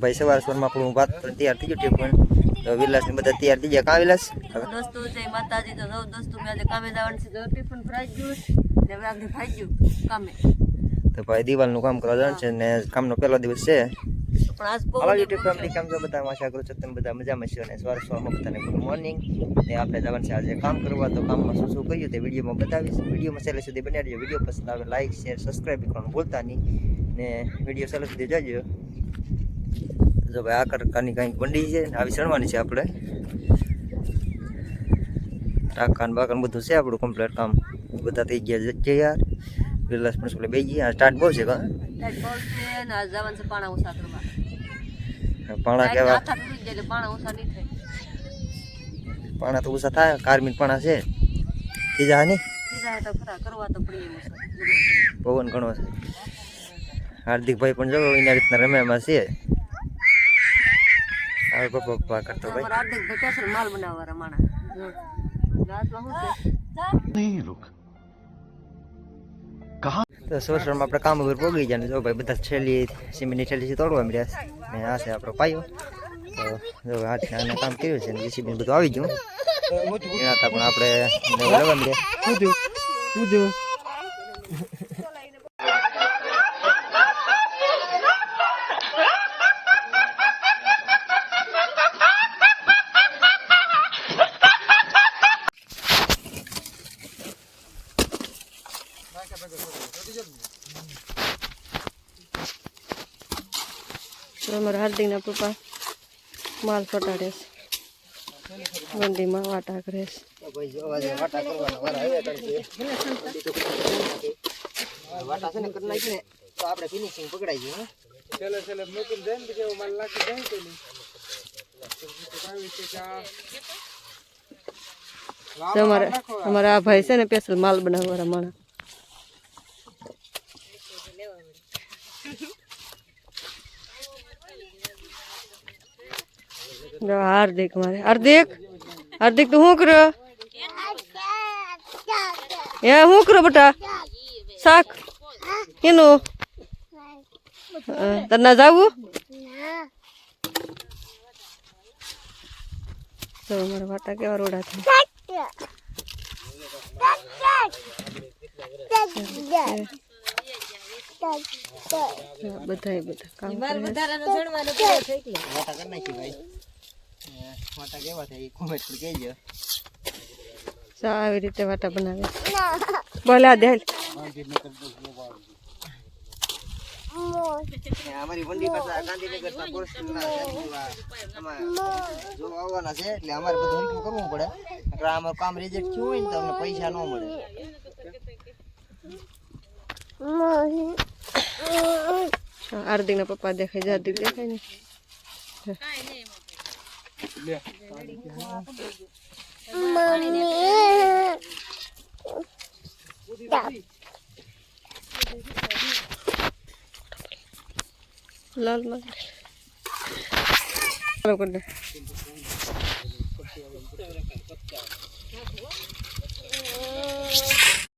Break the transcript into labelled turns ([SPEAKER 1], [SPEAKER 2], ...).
[SPEAKER 1] ભાઈ સવાર સવારમાં આપણું ભાત તૈયાર થઈ ગયું પણ તો વિલાસ ને બધા તૈયાર થઈ ગયા કાં વિલાસ
[SPEAKER 2] દોસ્તો જય માતાજી તો દોસ્તો મેં આજે કામે જવાનું છે તો ટિફિન ફ્રાઈ ગયું ને રાતને ફાઈ ગયું કામે
[SPEAKER 1] તો ભાઈ દિવાલનું કામ કરવા જવાનું છે ને કામનો પહેલો દિવસ છે
[SPEAKER 2] પણ આજ બહુ
[SPEAKER 1] આવા યુટ્યુબ ફેમિલી કેમ છો બધા આશા કરું છું તમે બધા મજામાં છો અને સ્વાર સ્વાગત બધાને ગુડ મોર્નિંગ ને આપણે જવાનું છે આજે કામ કરવા તો કામમાં શું શું કર્યું તે વિડીયોમાં બતાવીશ વિડીયોમાં છેલ્લે સુધી બનાવી વિડીયો પસંદ આવે લાઈક શેર સબસ્ક્રાઈબ કરવાનું ભૂલતા નહીં ને વિડીયો છેલ્લે સુધી જજો જો આકર કની કઈક બંડી છે આવી ચણવાની છે આપણે ટકાન બકાન બધું સે આપડો કમ્પ્લીટ કામ બતા થઈ ગયા જ છે યાર રિલેસ પણ છોલે બેહી ગયા સ્ટાર્ટ બોલ છે ક
[SPEAKER 2] સ્ટાર્ટ બોલ છે ના જવાન સે પાણા ઉસાતર માં
[SPEAKER 1] પાણા કેવા
[SPEAKER 2] પાણા ઉસા નઈ થે
[SPEAKER 1] પાણા તો ઉસા થાય કાર્મિન પાણા છે બીજા ની
[SPEAKER 2] બીજા તો ફરા કરવા તો પડ્યું છે
[SPEAKER 1] ભવન ગણો છે હાર્દિક ભાઈ પણ જો એની આ રીતના રમેમાં છે હવે પપ્પા પપ્પા કરતો ભાઈ
[SPEAKER 2] રાધક ભાઈ કેસર માલ બનાવવા માણા
[SPEAKER 3] નહીં લુક
[SPEAKER 1] તો આપણે કામ ઉપર પોગી જાય જો ભાઈ બધા છેલ્લી સિમેન્ટની છેલ્લી તોડવા મળ્યા છે ને આ આપણો પાયો તો જો આ કામ કર્યું છે ને જીસીબી બધું આવી ગયું પણ આપણે લેવા તમે
[SPEAKER 2] દર હર દિના પપા માલ ફટાડેશ ગંડી માં વાટા કરેસ
[SPEAKER 1] ઓ ભાઈ જોવા વાટા કરવાના વર આવે તો વાટા છે ને કરવાની ને તો આપણે ફિનિશિંગ પકડાઈ જવું ચાલે ચાલે મૂકીને જઈએ એવો માલ લાકી જાય કે નહિ
[SPEAKER 2] તો મારા અમારા ભાઈ છે ને स्पेशल માલ બનાવવાનો રામા હાર્દિક મારે હાર્દિક હાર્દિક તું શું કર્યો હે શું કરો બેટા શાક એનું તને ના જવું તો મારા વાટા કેવા રોડા થાય બધા બધા કામ રીતે વાટા બનાવે બોલા દે
[SPEAKER 1] અમારી વંડી પાસે ગાંધીનગર જો આવવાના છે એટલે અમારે બધું કરવું પડે અમારું કામ રિજેક્ટ થયું હોય ને તમને પૈસા ન મળે
[SPEAKER 2] अर्धिक पप्पा देखे अर्धिक देखे नहीं मम्मी लाल